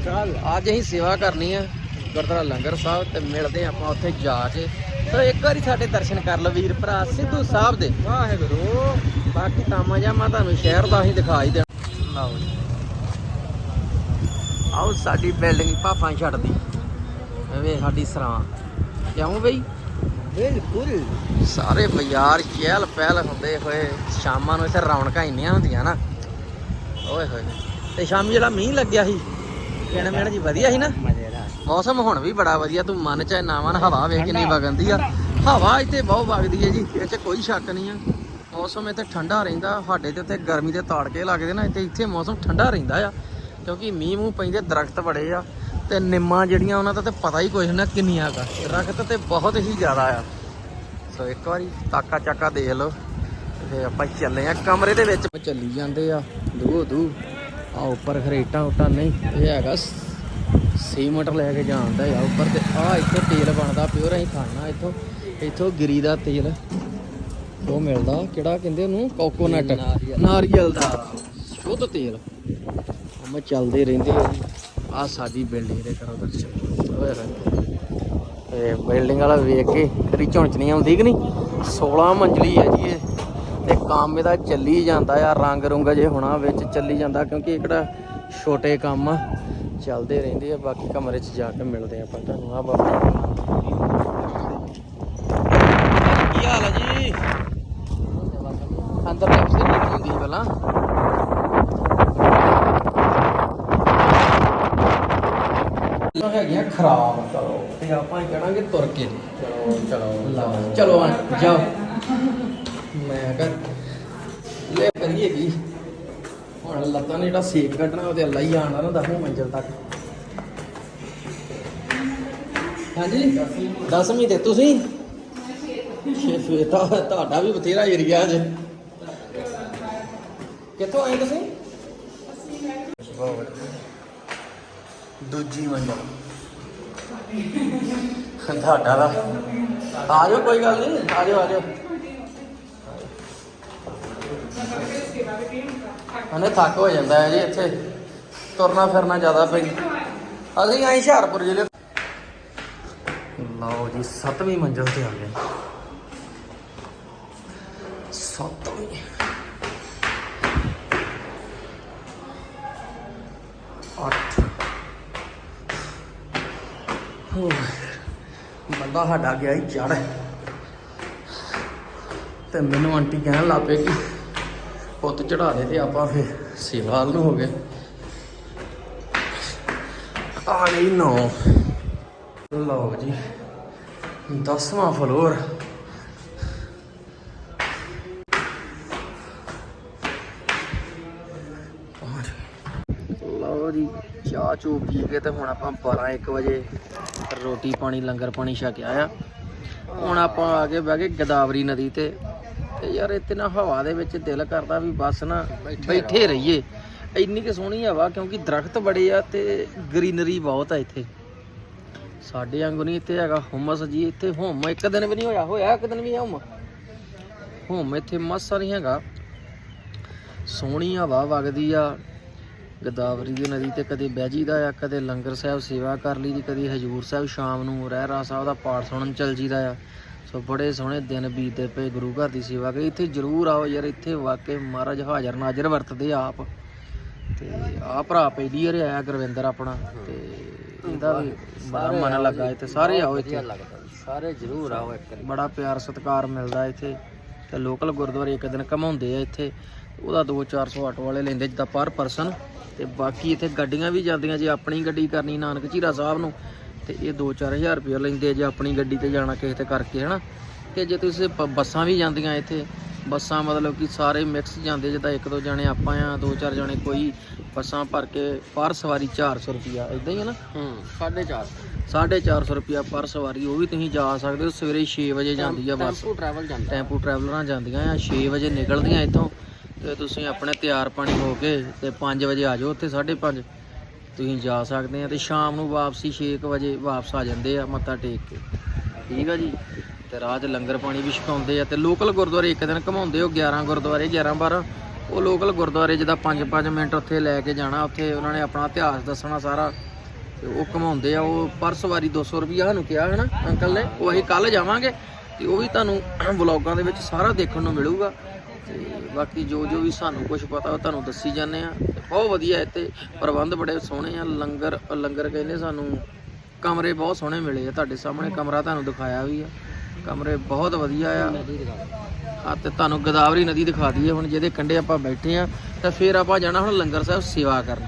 ਕੱਲ। ਅੱਜ ਅਸੀਂ ਸੇਵਾ ਕਰਨੀ ਆ ਗੁਰਦੁਆਰਾ ਲੰਗਰ ਸਾਹਿਬ ਤੇ ਮਿਲਦੇ ਆਪਾਂ ਉੱਥੇ ਜਾ ਕੇ। ਸੋ ਇੱਕ ਵਾਰੀ ਸਾਡੇ ਦਰਸ਼ਨ ਕਰ ਲਓ ਵੀਰ ਭਰਾ ਸਿੱਧੂ ਸਾਹਿਬ ਦੇ। ਵਾਹਿਗੁਰੂ। ਬਾਕੀ ਤਾਮਾ ਜਾਮਾ ਤੁਹਾਨੂੰ ਸ਼ਹਿਰ ਦਾ ਅਸੀਂ ਦਿਖਾ ਹੀ ਦੇਣਾ ਲਓ ਜੀ। ਆਓ ਸਾਡੀ ਬਿਲਡਿੰਗ ਪਾਪਾਂ ਛੱਡਦੀ ਐਵੇਂ ਸਾਡੀ ਸਰਾਂ। ਕਿਉਂ ਬਈ? ਬਿਲਕੁਲ। ਸਾਰੇ ਬਾਜ਼ਾਰ ਚਹਿਲ ਪਹਿਲ ਹੁੰਦੇ ਹੋਏ ਸ਼ਾਮਾਂ ਨੂੰ ਇੱਥੇ ਰੌਣਕਾਂ ਇੰਨੀਆਂ ਹੁੰਦੀਆਂ ਨਾ। ਓਏ ਹੋਏ। ਤੇ ਸ਼ਾਮੀ ਜਿਹੜਾ ਮੀਂਹ ਲੱਗਿਆ ਸੀ ਕਿਹੜਾ ਮੈਣ ਜੀ ਵਧੀਆ ਸੀ ਨਾ? ਮੌਸਮ ਹੁਣ ਵੀ ਬੜਾ ਵਧੀਆ ਤੂੰ ਮਨ ਚਾਹੇ ਨਾ ਮਨ ਹਵਾ ਵੇਖ ਕਿੰਨੀ ਵਗੰਦੀ ਆ। ਹਵਾ ਇੱਥੇ ਬਹੁਤ ਵਗਦੀ ਹੈ ਜੀ ਇਹ 'ਚ ਕੋਈ ਸ਼ੱਕ ਨਹੀਂ ਆ। ਮੌਸਮ ਇੱਥੇ ਠੰਡਾ ਰਹਿੰਦਾ ਸਾਡੇ ਤੇ ਉੱਤੇ ਗਰਮੀ ਦੇ ਤਾੜਕੇ ਲੱਗਦੇ ਨਾ ਇੱਥੇ ਇੱਥੇ ਮੌਸਮ ਠੰਡਾ ਰਹਿੰਦਾ ਆ। ਕਿਉਂਕਿ ਮੀਂਹ ਮੂੰਹ ਪੈਂਦੇ ਦਰਖਤ ਬੜੇ ਆ ਤੇ ਨਿੰਮਾਂ ਜਿਹੜੀਆਂ ਉਹਨਾਂ ਦਾ ਤੇ ਪਤਾ ਹੀ ਕੁਝ ਨਾ ਕਿੰਨੀਆਂ ਕਾ ਦਰਖਤ ਤੇ ਬਹੁਤ ਹੀ ਜ਼ਿਆਦਾ ਆ। ਸੋ ਇੱਕ ਵਾਰੀ ਤਾਕਾ ਚਾਕਾ ਦੇਖ ਲਓ ਤੇ ਆਪਾਂ ਚੱਲੇ ਆ ਕਮਰੇ ਦੇ ਵਿੱਚ। ਚੱਲੀ ਜਾਂਦੇ ਆ। ਦੂ ਦੂ ਆ ਉੱਪਰ ਖਰੇਟਾਂ ਉਟਾਂ ਨਹੀਂ ਇਹ ਹੈਗਾ ਸੀਮਟ ਲੈ ਕੇ ਜਾਂਦਾ ਆ ਉੱਪਰ ਤੇ ਆ ਇੱਥੋਂ ਤੇਲ ਬਣਦਾ ਪਿਓਰ ਅਸੀਂ ਖਾਣਾ ਇੱਥੋਂ ਇੱਥੋਂ ਗਿਰੀ ਦਾ ਤੇਲ। ਉਹ ਮਿਲਦਾ ਕਿਹੜਾ ਕਹਿੰਦੇ ਉਹਨੂੰ? ਕੋਕੋਨਟ ਨਾਰੀਅਲ। ਦਾ। ਸ਼ੁੱਧ ਤੇਲ। ਉਹ ਮੈਂ ਚੱਲਦੇ ਰਹਿੰਦੇ ਆ। ਆ ਸਾਡੀ ਬਿਲਡਿੰਗ ਦੇ ਕਰੋ ਦਰਸ਼ਨ। ਹੋਏ ਇਹ ਬਿਲਡਿੰਗ ਵਾਲਾ ਵੇਖ ਕੇ ਤੇਰੀ ਝੁੰਚ ਨਹੀਂ ਆਉਂਦੀ ਕਿ ਨਹੀਂ? 16 ਮੰਜ਼ਲੀ ਹੈ ਜੀ ਇਹ। ਤੇ ਕੰਮ ਇਹਦਾ ਚੱਲੀ ਜਾਂਦਾ ਆ ਰੰਗ ਰੁੰਗ ਜੇ ਹੋਣਾ ਵਿੱਚ ਚੱਲੀ ਜਾਂਦਾ ਕਿਉਂਕਿ ਇਹ ਕਿਹੜਾ ਛੋਟੇ ਕੰਮ ਆ ਚੱਲਦੇ ਰਹਿੰਦੇ ਆ ਬਾਕੀ ਕਮਰੇ 'ਚ ਜਾ ਕੇ ਮਿਲਦੇ ਆ ਆਪਾਂ ਤੁਹਾਨੂੰ ਆ ਬਾਬਾ ਕੀ ਹਾਲ ਹੈ ਜੀ? ਅੰਦਰ ਲੈਫਟ ਸੇ ਨਹੀਂ ਹੁੰਦੀ ਪਹਿਲਾਂ। ਇਹ ਹੈਗੀਆਂ ਖਰਾਬ ਚਲੋ। ਤੇ ਆਪਾਂ ਕਹਾਂਗੇ ਤੁਰ ਕੇ। ਚਲੋ ਚਲੋ। ਚਲੋ ਆ, ਜਾਓ ਮੈਂ ਕਰ ਕਰੀਏ ਕੀ ਹੁਣ ਲੱਤਾਂ ਨੇ ਜਿਹੜਾ ਸੇਕ ਕੱਢਣਾ ਉਹ ਤੇ ਅੱਲਾ ਹੀ ਆਣਾ ਨਾ ਦਸਵੀਂ ਮੰਜ਼ਿਲ ਤੱਕ। ਹਾਂਜੀ? ਦਸਵੀਂ ਤੇ ਤੁਸੀਂ? ਤਾਂ ਤੁਹਾਡਾ ਵੀ ਬਥੇਰਾ ਏਰੀਆ ਜੇ ਕਿੱਥੋਂ ਆਏ ਤੁਸੀਂ? ਦੂਜੀ ਮੰਜ਼ਿਲ। ਤੁਹਾਡਾ ਦਾ ਆ ਜਾਓ ਕੋਈ ਗੱਲ ਨਹੀਂ ਆ ਜਾਓ ਆ ਜਾਓ। ਹਨੇ, ਥੱਕ ਹੋ ਜਾਂਦਾ ਹੈ ਜੀ ਇੱਥੇ। ਤੁਰਨਾ ਫਿਰਨਾ ਜ਼ਿਆਦਾ ਪੈਂਦਾ ਅਸੀਂ ਆਏ ਹੁਸ਼ਿਆਰਪੁਰ ਜ਼ਿਲ੍ਹੇ ਲਓ ਜੀ, ਸੱਤਵੀਂ ਮੰਜ਼ਿਲ ਤੇ ਆ ਗਏ। ਸੱਤਵੀਂ। ਅੱਠ। ਬੰਦਾ ਸਾਡਾ ਗਿਆ ਹੀ ਚੜ ਤੇ ਮੈਨੂੰ ਆਂਟੀ ਕਹਿਣ ਲੱਗ ਪਈ ਕਿ ਪੁੱਤ ਚੜਾ ਦੇ ਤੇ ਆਪਾਂ ਫਿਰ ਸੇਵਾ ਨੂੰ ਹੋ ਗਏ। ਆ ਨਹੀਂ ਨੋ। ਲਓ ਜੀ 10ਵਾਂ ਫਲੋਰ ਲਓ ਜੀ, ਚਾਹ ਚੂ ਪੀ ਕੇ ਤੇ ਹੁਣ ਆਪਾਂ 12 1 ਵਜੇ ਰੋਟੀ ਪਾਣੀ, ਲੰਗਰ ਪਾਣੀ ਛਕਿਆ ਆ। ਹੁਣ ਆਪਾਂ ਆ ਕੇ ਬਹਿ ਗਏ ਗਦਾਵਰੀ ਨਦੀ ਤੇ। ਤੇ ਯਾਰ ਇੱਥੇ ਨਾ ਹਵਾ ਦੇ ਵਿੱਚ ਦਿਲ ਕਰਦਾ ਵੀ ਬਸ ਨਾ ਬੈਠੇ ਰਹੀਏ। ਇੰਨੀ ਕਿ ਸੋਹਣੀ ਹਵਾ ਕਿਉਂਕਿ ਦਰਖਤ ਬੜੇ ਆ ਤੇ ਗ੍ਰੀਨਰੀ ਬਹੁਤ ਆ ਇੱਥੇ। ਸਾਡੇ ਵਾਂਗੂ ਨਹੀਂ ਇੱਥੇ ਹੈਗਾ, ਹੁਮਸ ਜੀ, ਇੱਥੇ ਹੁਮ, ਇੱਕ ਦਿਨ ਵੀ ਨਹੀਂ ਹੋਇਆ ਹੋਇਆ ਇੱਕ ਦਿਨ ਵੀ ਹੁਮ। ਹੁਮ ਇੱਥੇ ਮਸਾ ਨਹੀਂ ਹੈਗਾ। ਸੋਹਣੀ ਹਵਾ ਵਗਦੀ ਆ, ਗਦਾਵਰੀ ਦੀ ਨਦੀ ਤੇ ਕਦੇ ਬਹਿਜੀ ਦਾ ਆ, ਕਦੇ ਲੰਗਰ ਸਾਹਿਬ ਸੇਵਾ ਕਰ ਲਈ ਦੀ, ਕਦੇ ਹਜੂਰ ਸਾਹਿਬ ਸ਼ਾਮ ਨੂੰ ਰਹਿਰਾ ਸਾਹਿਬ ਦਾ ਪਾਠ ਸੁਣਨ ਚੱਲ ਜੀਦਾ ਆ। ਸੋ ਬੜੇ ਸੋਹਣੇ ਦਿਨ ਬੀਤਦੇ ਪਏ ਗੁਰੂ ਘਰ ਦੀ ਸੇਵਾ ਕਰੀ ਇੱਥੇ ਜ਼ਰੂਰ ਆਓ ਯਾਰ ਇੱਥੇ ਵਾਕਈ ਮਹਾਰਾਜ ਹਾਜ਼ਰ ਨਾਜ਼ਰ ਵਰਤਦੇ ਆ ਆਪ। ਤੇ ਆ ਭਰਾ ਪਹਿਲੀ ਵਾਰ ਆਇਆ ਗੁਰਵਿੰਦਰ ਆਪਣਾ ਤੇ ਇਹਦਾ ਵੀ ਬੜਾ ਮਨ ਲੱਗਾ ਇੱਥੇ ਸਾਰੇ ਆਓ ਇੱਥੇ। ਸਾਰੇ ਜ਼ਰੂਰ ਆਓ ਇੱਕ ਵਾਰੀ। ਬੜਾ ਪਿਆਰ ਸਤਿਕਾਰ ਮਿਲਦਾ ਇੱਥੇ ਤੇ ਲੋਕਲ ਗੁਰਦੁਆਰੇ ਇੱਕ ਦਿਨ ਘਮਾਉਂਦੇ ਆ ਇੱਥੇ। ਉਹਦਾ 2-400 ਆਟੋ ਵਾਲੇ ਲੈਂਦੇ ਜਿੱਦਾਂ ਪਰ ਪਰਸਨ ਤੇ ਬਾਕੀ ਇੱਥੇ ਗੱਡੀਆਂ ਵੀ ਜਾਂਦੀਆਂ ਜੇ ਆਪਣੀ ਗੱਡੀ ਕਰਨੀ ਨਾਨਕ ਝੀਰਾ ਸਾਹਿਬ ਨੂੰ। ਤੇ ਇਹ 2-4000 ਰੁਪਏ ਲੈਂਦੇ ਜੇ ਆਪਣੀ ਗੱਡੀ ਤੇ ਜਾਣਾ ਕਿਸੇ ਤੇ ਕਰਕੇ ਹਨਾ? ਤੇ ਜੇ ਤੁਸੀਂ ਬੱਸਾਂ ਵੀ ਜਾਂਦੀਆਂ ਇੱਥੇ ਬੱਸਾਂ ਮਤਲਬ ਕਿ ਸਾਰੇ ਮਿਕਸ ਜਾਂਦੇ ਜਿੱਦਾਂ ਇੱਕ ਦੋ ਜਣੇ ਆਪਾਂ ਆ ਦੋ ਚਾਰ ਜਣੇ ਕੋਈ ਬੱਸਾਂ ਭਰ ਕੇ ਪਰ ਸਵਾਰੀ 400 ਰੁਪਿਆ ਇਦਾਂ ਹੀ ਹੈ ਨਾ? ਹੂੰ 4.5 450 ਰੁਪਿਆ ਪਰ ਸਵਾਰੀ ਉਹ ਵੀ ਤੁਸੀਂ ਜਾ ਸਕਦੇ ਹੋ ਸਵੇਰੇ 6 ਵਜੇ ਜਾਂਦੀ ਆ ਬੱਸ। ਟੈਂਪੂ ਟਰੈਵਲ ਜਾਂਦਾ। ਟੈਂਪੂ ਟਰੈਵਲਰਾਂ ਜਾਂਦੀਆਂ ਆ 6 ਵਜੇ ਨਿਕਲਦੀਆਂ ਇੱਥੋਂ ਤੇ ਤੁਸੀਂ ਆਪਣੇ ਤਿਆਰ ਪਾਣੀ ਹੋ ਕੇ ਤੇ 5 ਵਜੇ ਆ ਜਾਓ ਉੱਥੇ 5:30 ਤੁਸੀਂ ਜਾ ਸਕਦੇ ਆ ਤੇ ਸ਼ਾਮ ਨੂੰ ਵਾਪਸੀ 6 ਵਜੇ ਵਾਪਸ ਆ ਜਾਂਦੇ ਆ ਮੱਥਾ ਟੇਕ ਕੇ। ਠੀਕ ਆ ਜੀ? ਤੇ ਰਾਹ 'ਚ ਲੰਗਰ ਪਾਣੀ ਵੀ ਛਕਾਉਂਦੇ ਆ ਤੇ ਲੋਕਲ ਗੁਰਦੁਆਰੇ ਇੱਕ ਦਿਨ ਘਮਾਉਂਦੇ ਉਹ 11 ਗੁਰਦੁਆਰੇ 11 12 ਉਹ ਲੋਕਲ ਗੁਰਦੁਆਰੇ ਜਿਹਦਾ 5-5 ਮਿੰਟ ਉੱਥੇ ਲੈ ਕੇ ਜਾਣਾ, ਉੱਥੇ ਉਹਨਾਂ ਨੇ ਆਪਣਾ ਇਤਿਹਾਸ ਦੱਸਣਾ ਸਾਰਾ। ਤੇ ਉਹ ਘਮਾਉਂਦੇ ਆ, ਉਹ ਪਰ ਸਵਾਰੀ 200 ਰੁਪਈਆ ਸਾਨੂੰ ਕਿਹਾ ਹੈ ਨਾ ਅੰਕਲ ਨੇ, ਉਹ ਅਸੀਂ ਕੱਲ ਜਾਵਾਂਗੇ ਤੇ ਉਹ ਵੀ ਤੁਹਾਨੂੰ ਵਲੌਗਾਂ ਦੇ ਵਿੱਚ ਸਾਰਾ ਦੇਖਣ ਨੂੰ ਮਿਲੂਗਾ। ਤੇ ਬਾਕੀ ਜੋ ਜੋ ਵੀ ਸਾਨੂੰ ਕੁਝ ਪਤਾ ਉਹ ਤੁਹਾਨੂੰ ਦੱਸੀ ਜਾਂਦੇ ਆ। ਬਹੁਤ ਵਧੀਆ ਇੱਥੇ ਪ੍ਰਬੰਧ ਬੜੇ ਸੋਹਣੇ ਆ। ਲੰਗਰ ਲੰਗਰ ਕਹਿੰਦੇ ਸਾਨੂੰ ਕਮਰੇ ਬਹੁਤ ਸੋਹਣੇ ਮਿਲੇ ਆ ਤੁਹਾਡੇ ਸਾਹਮਣੇ। ਕਮਰਾ ਤੁਹਾਨੂੰ ਦਿਖਾਇਆ ਵੀ ਆ। ਕਮਰੇ ਬਹੁਤ ਵਧੀਆ ਆ। ਆ ਤੇ ਤੁਹਾਨੂੰ ਗਦਾਵਰੀ ਨਦੀ ਦਿਖਾ ਦਈਏ ਹੁਣ ਜਿਹਦੇ ਕੰਢੇ ਆਪਾਂ ਬੈਠੇ ਆ। ਤੇ ਫਿਰ ਆਪਾਂ ਜਾਣਾ ਹੁਣ ਲੰਗਰ ਸਾਹਿਬ ਸੇਵਾ ਕਰਨ।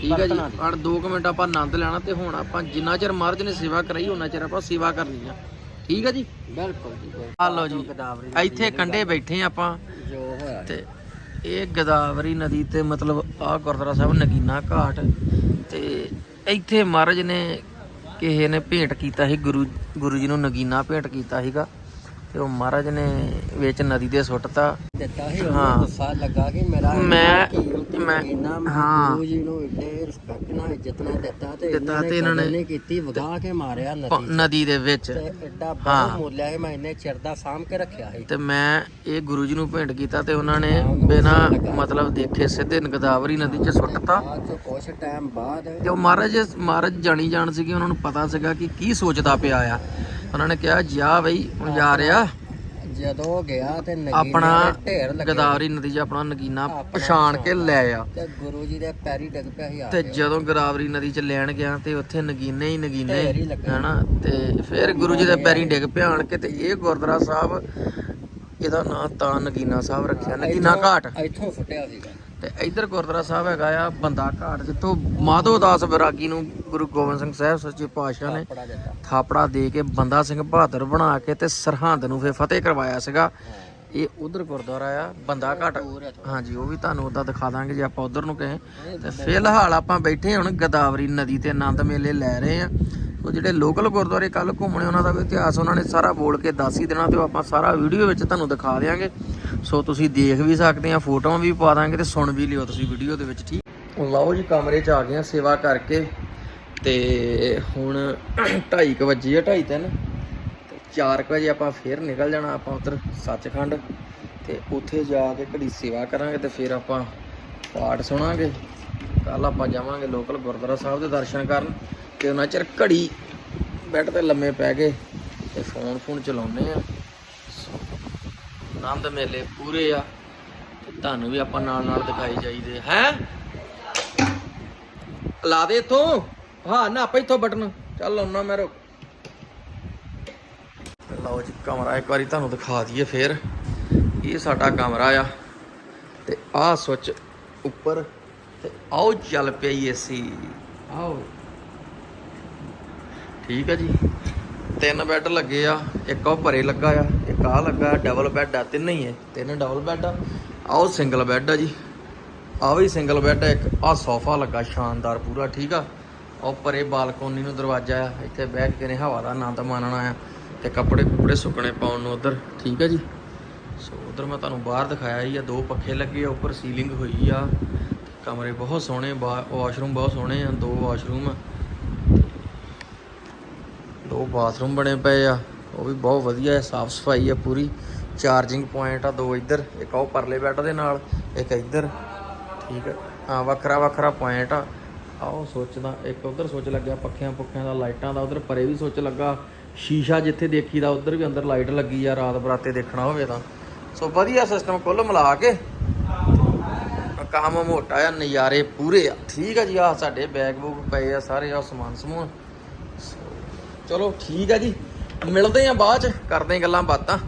ਠੀਕ ਹੈ ਜੀ? ਹਣ 2 ਮਿੰਟ ਆਪਾਂ ਆਨੰਦ ਲੈਣਾ ਤੇ ਹੁਣ ਆਪਾਂ ਜਿੰਨਾ ਚਿਰ ਮਹਾਰਾਜ ਨੇ ਸੇਵਾ ਕਰਾਈ ਉਹਨਾਂ ਚਿਰ ਆਪਾਂ ਸੇਵਾ ਕਰਨੀ ਆ। ਠੀਕ ਹੈ ਜੀ? ਬਿਲਕੁਲ ਜੀ। ਆ ਲਓ ਜੀ। ਇੱਥੇ ਕੰਢੇ ਬੈਠੇ ਆਪਾਂ। ਤੇ ਇਹ ਗਦਾਵਰੀ ਨਦੀ ਤੇ ਮਤਲਬ ਆ ਗੁਰਦੁਆਰਾ ਸਾਹਿਬ ਨਗੀਨਾ ਘਾਟ ਤੇ ਇੱਥੇ ਮਹਾਰਾਜ ਨੇ ਕਿਸੇ ਨੇ ਭੇਂਟ ਕੀਤਾ ਸੀ, ਗੁਰੂ ਗੁਰੂ ਜੀ ਨੂੰ ਨਗੀਨਾ ਭੇਂਟ ਕੀਤਾ ਸੀਗਾ। ਤੇ ਉਹ ਮਹਾਰਾਜ ਨੇ ਵਿੱਚ ਨਦੀ ਦੇ ਸੁੱਟਤਾ ਦਿੱਤਾ ਸੀ ਹਾਂ। ਗੁੱਸਾ ਲੱਗਾ ਕਿ ਮੇਰਾ ਮੈਂ- ਮੈਂ- ਹਾਂ। ਗੁਰੂ ਜੀ ਨੂੰ ਇੱਡੇ ਰਿਸਪੈਕਟ ਨਾਲ ਇੱਜ਼ਤ ਨਾਲ ਦਿੱਤਾ ਤੇ ਦਿੱਤਾ ਇਹਨਾਂ ਤੇ ਇਹਨਾਂ ਨੇ- ਕੀਤੀ ਵਗਾ ਕੇ ਮਾਰਿਆ ਨਦੀ ਨਦੀ ਦੇ ਵਿੱਚ। ਐਡਾ। ਬਹੁਤ ਮੁੱਲਿਆ ਕਿ ਮੈਂ ਇੰਨੇ ਚਿਰ ਦਾ ਸਾਂਭ ਕੇ ਰੱਖਿਆ ਸੀ। ਤੇ ਮੈਂ ਇਹ ਗੁਰੂ ਜੀ ਨੂੰ ਭੇਂਟ ਕੀਤਾ ਤੇ ਉਹਨਾਂ ਨੇ ਬਿਨਾ ਮਤਲਬ ਦੇਖੇ ਸਿੱਧੇ ਗਦਾਵਰੀ ਨਦੀ 'ਚ ਸੁੱਟਤਾ ਕੁਛ ਟਾਈਮ ਬਾਅਦ ਤੇ ਉਹ ਮਹਾਰਾਜ ਮਹਾਰਾਜ ਜਾਣੀ ਜਾਣ ਸੀਗੀ ਉਹਨਾਂ ਨੂੰ ਪਤਾ ਸੀਗਾ ਕਿ ਕੀ ਸੋਚਦਾ ਪਿਆ ਆ। ਉਹਨਾਂ ਨੇ ਕਿਹਾ ਜਾ ਬਈ ਹੁਣ ਜਾ ਰਿਹਾ। ਜਦੋਂ ਗਿਆ ਤੇ ਨਗੀਨੇ ਆਪਣਾ ਦੇ ਢੇਰ ਲੱਗੇ। ਗਦਾਵਰੀ ਨਦੀ 'ਚ ਆਪਣਾ ਨਗੀਨਾ ਪਛਾਣ ਕੇ ਲੈ ਆ। ਤੇ ਗੁਰੂ ਜੀ ਦੇ ਪੈਰੀ ਡਿੱਗ ਪਿਆ ਸੀ ਆ ਤੇ ਕੇ। ਜਦੋਂ ਗਦਾਵਰੀ ਨਦੀ 'ਚ ਲੈਣ ਗਿਆ ਤੇ ਉੱਥੇ ਨਗੀਨੇ ਹੀ ਨਗੀਨੇ ਢੇਰ ਹੀ ਲੱਗੇ। ਹਨਾ? ਤੇ ਫਿਰ ਗੁਰੂ ਜੀ ਦੇ ਪੈਰੀ ਡਿੱਗ ਪਿਆਣ ਕੇ ਤੇ ਇਹ ਗੁਰਦੁਆਰਾ ਸਾਹਿਬ ਇਹਦਾ ਨਾਂ ਤਾਂ ਨਗੀਨਾ ਸਾਹਿਬ ਰੱਖਿਆ। ਨਗੀਨਾ ਘਾਟ। ਇੱਥੋਂ ਫੁੱਟਿਆ ਸੀਗਾ। ਤੇ ਇੱਧਰ ਗੁਰਦੁਆਰਾ ਸਾਹਿਬ ਹੈਗਾ ਆ ਬੰਦਾ ਘਾਟ ਜਿੱਥੋਂ ਮਾਧੋ ਦਾਸ ਵਿਰਾਗੀ ਨੂੰ ਗੁਰੂ ਗੋਬਿੰਦ ਸਿੰਘ ਸਾਹਿਬ ਸੱਚੇ ਪਾਤਸ਼ਾਹ ਨੇ ਥਾਪੜਾ ਦੇ ਕੇ ਬੰਦਾ ਸਿੰਘ ਬਹਾਦਰ ਬਣਾ ਕੇ ਤੇ ਸਰਹੰਦ ਨੂੰ ਫੇ ਫਤਿਹ ਕਰਵਾਇਆ ਸੀਗਾ। ਇਹ ਉਧਰ ਗੁਰਦੁਆਰਾ ਆ ਬੰਦਾ ਘਾਟ। ਹਾਂਜੀ ਉਹ ਵੀ ਤੁਹਾਨੂੰ ਉਦਾਂ ਦਿਖਾ ਦਾਂਗੇ ਜੇ ਆਪਾਂ ਉਧਰ ਨੂੰ ਕਹੇ। ਤੇ ਫਿਲਹਾਲ ਆਪਾਂ ਬੈਠੇ ਹੁਣ ਗਦਾਵਰੀ ਨਦੀ ਤੇ ਆਨੰਦ ਮੇਲੇ ਲੈ ਰਹੇ ਆ। ਉਹ ਜਿਹੜੇ ਲੋਕਲ ਗੁਰਦੁਆਰੇ ਕੱਲ ਘੁੰਮਣੇ, ਉਹਨਾਂ ਦਾ ਵੀ ਇਤਿਹਾਸ ਉਹਨਾਂ ਨੇ ਸਾਰਾ ਬੋਲ ਕੇ ਦੱਸ ਹੀ ਦੇਣਾ ਤੇ ਆਪਾਂ ਸਾਰਾ ਵੀਡੀਓ ਵਿੱਚ ਤੁਹਾਨੂੰ ਦਿਖਾ ਦੇਾਂਗੇ ਸੋ ਤੁਸੀਂ ਦੇਖ ਵੀ ਸਕਦੇ ਆ, ਫੋਟੋਆਂ ਵੀ ਪਾ ਦਾਂਗੇ ਤੇ ਸੁਣ ਵੀ ਲਿਓ ਤੁਸੀਂ ਵੀਡੀਓ ਦੇ ਵਿੱਚ, ਠੀਕ? ਲਓ ਜੀ, ਕਮਰੇ 'ਚ ਆ ਗਏ ਆ ਸੇਵਾ ਕਰਕੇ ਤੇ ਹੁਣ 2:30 ਵਜੇ ਆ 2:30 ਤਿੰਨ। ਤੇ 4 ਵਜੇ ਆਪਾਂ ਫੇਰ ਨਿਕਲ ਜਾਣਾ ਆਪਾਂ ਉਧਰ ਸੱਚਖੰਡ। ਤੇ ਉੱਥੇ ਜਾ ਕੇ ਘੜੀ ਸੇਵਾ ਕਰਾਂਗੇ ਤੇ ਫਿਰ ਆਪਾਂ ਪਾਠ ਸੁਣਾਂਗੇ। ਕੱਲ ਆਪਾਂ ਜਾਵਾਂਗੇ ਲੋਕਲ ਗੁਰਦੁਆਰਾ ਸਾਹਿਬ ਦੇ ਦਰਸ਼ਨ ਕਰਨ ਤੇ ਉਹਨਾਂ ਚਿਰ ਘੜੀ ਬੈੱਡ ਤੇ ਲੰਮੇ ਪੈ ਕੇ ਤੇ ਫੋਨ ਫੋਨ ਚਲਾਉਨੇ ਆ ਆਨੰਦ ਮੇਲੇ ਪੂਰੇ ਆ ਤੇ ਤੁਹਾਨੂੰ ਵੀ ਆਪਾਂ ਨਾਲ ਨਾਲ ਦਿਖਾਈ ਜਾਈਦੇ ਹੈ? ਲਾ ਦੇ ਇਥੋਂ। ਹਾਂ, ਨਾ, ਆਪਾਂ ਇਥੋਂ ਬਟਨ। ਚੱਲ ਲਾਉਣਾ ਮੈਂ ਰੁਕ। ਲਓ ਜੀ, ਕਮਰਾ ਇੱਕ ਵਾਰੀ ਤੁਹਾਨੂੰ ਦਿਖਾ ਦਈਏ ਫੇਰ। ਇਹ ਸਾਡਾ ਕਮਰਾ ਆ ਤੇ ਆਹ ਸੁੱਚ ਉੱਪਰ ਤੇ ਆਓ ਚੱਲ ਪਈ ਏਸੀ ਆਓ। ਠੀਕ ਆ ਜੀ। ਤਿੰਨ ਬੈੱਡ ਲੱਗੇ ਆ ਇੱਕ ਉਹ ਭਰੇ ਲੱਗਾ ਆ ਇੱਕ ਆ ਲੱਗਾ ਡਬਲ ਬੈੱਡ ਆ ਤਿੰਨ ਹੀ ਐ ਤਿੰਨ ਡਬਲ ਬੈੱਡ ਆ। ਆਓ ਸਿੰਗਲ ਬੈੱਡ ਆ ਜੀ। ਆ ਵੀ ਸਿੰਗਲ ਬੈੱਡ ਆ ਇੱਕ ਆ ਸੋਫਾ ਲੱਗਾ ਸ਼ਾਨਦਾਰ ਪੂਰਾ ਠੀਕ ਆ? ਉਹ ਪਰੇ ਬਾਲਕੋਨੀ ਨੂੰ ਦਰਵਾਜ਼ਾ ਆ ਇੱਥੇ ਬੈਠ ਕੇ ਨੇ ਹਵਾ ਦਾ ਆਨੰਦ ਮਾਣਨਾ ਆ ਤੇ ਕੱਪੜੇ ਕੁਪੜੇ ਸੁੱਕਣੇ ਪਾਉਣ ਨੂੰ ਉਧਰ ਠੀਕ ਆ ਜੀ? ਸੋ ਉਧਰ ਮੈਂ ਤੁਹਾਨੂੰ ਬਾਹਰ ਦਿਖਾਇਆ ਹੀ ਆ ਦੋ ਪੱਖੇ ਲੱਗੇ ਆ ਉੱਪਰ ਸੀਲਿੰਗ ਹੋਈ ਆ। ਕਮਰੇ ਬਹੁਤ ਸੋਹਣੇ ਵਾਸ਼ਰੂਮ ਬਹੁਤ ਸੋਹਣੇ ਆ, ਦੋ ਵਾਸ਼ਰੂਮ ਆ। ਦੋ ਬਾਥਰੂਮ ਬਣੇ ਪਏ ਆ, ਉਹ ਵੀ ਬਹੁਤ ਵਧੀਆ ਹੈ ਸਾਫ਼ ਸਫ਼ਾਈ ਆ ਪੂਰੀ। ਚਾਰਜਿੰਗ ਪੁਆਇੰਟ ਆ, ਦੋ ਇੱਧਰ, ਇੱਕ ਉਹ ਪਰਲੇ ਬੈੱਡ ਦੇ ਨਾਲ, ਇੱਕ ਇੱਧਰ। ਠੀਕ ਹੈ ਹਾਂ, ਵੱਖਰਾ ਵੱਖਰਾ ਪੁਆਇੰਟ ਆ। ਆਹ ਸੁੱਚ ਇੱਕ ਉਧਰ ਸੋਚ ਲੱਗਿਆ, ਪੱਖਿਆਂ ਪੁੱਖਿਆਂ ਦਾ, ਲਾਈਟਾਂ ਦਾ, ਉਧਰ ਪਰੇ ਵੀ ਸੋਚ ਲੱਗਾ। ਸ਼ੀਸ਼ਾ ਜਿੱਥੇ ਦੇਖੀਦਾ, ਉਧਰ ਵੀ ਅੰਦਰ ਲਾਈਟ ਲੱਗੀ ਆ, ਰਾਤ ਬਰਾਤੇ ਦੇਖਣਾ ਹੋਵੇ ਤਾਂ। ਸੋ ਵਧੀਆ ਸਿਸਟਮ ਕੁੱਲ ਮਿਲਾ ਕੇ। ਕੰਮ ਮੋਟਾ ਆ, ਨਜ਼ਾਰੇ ਪੂਰੇ ਆ। ਠੀਕ ਆ ਜੀ ਆ ਸਾਡੇ ਬੈਗ ਬੂਗ ਪਏ ਆ ਸਾਰੇ ਆ ਸਮਾਨ ਸਮੂਨ। ਚਲੋ ਠੀਕ ਆ ਜੀ, ਮਿਲਦੇ ਆ ਬਾਅਦ ਚ, ਕਰਦੇ ਗੱਲਾਂ ਬਾਤਾਂ।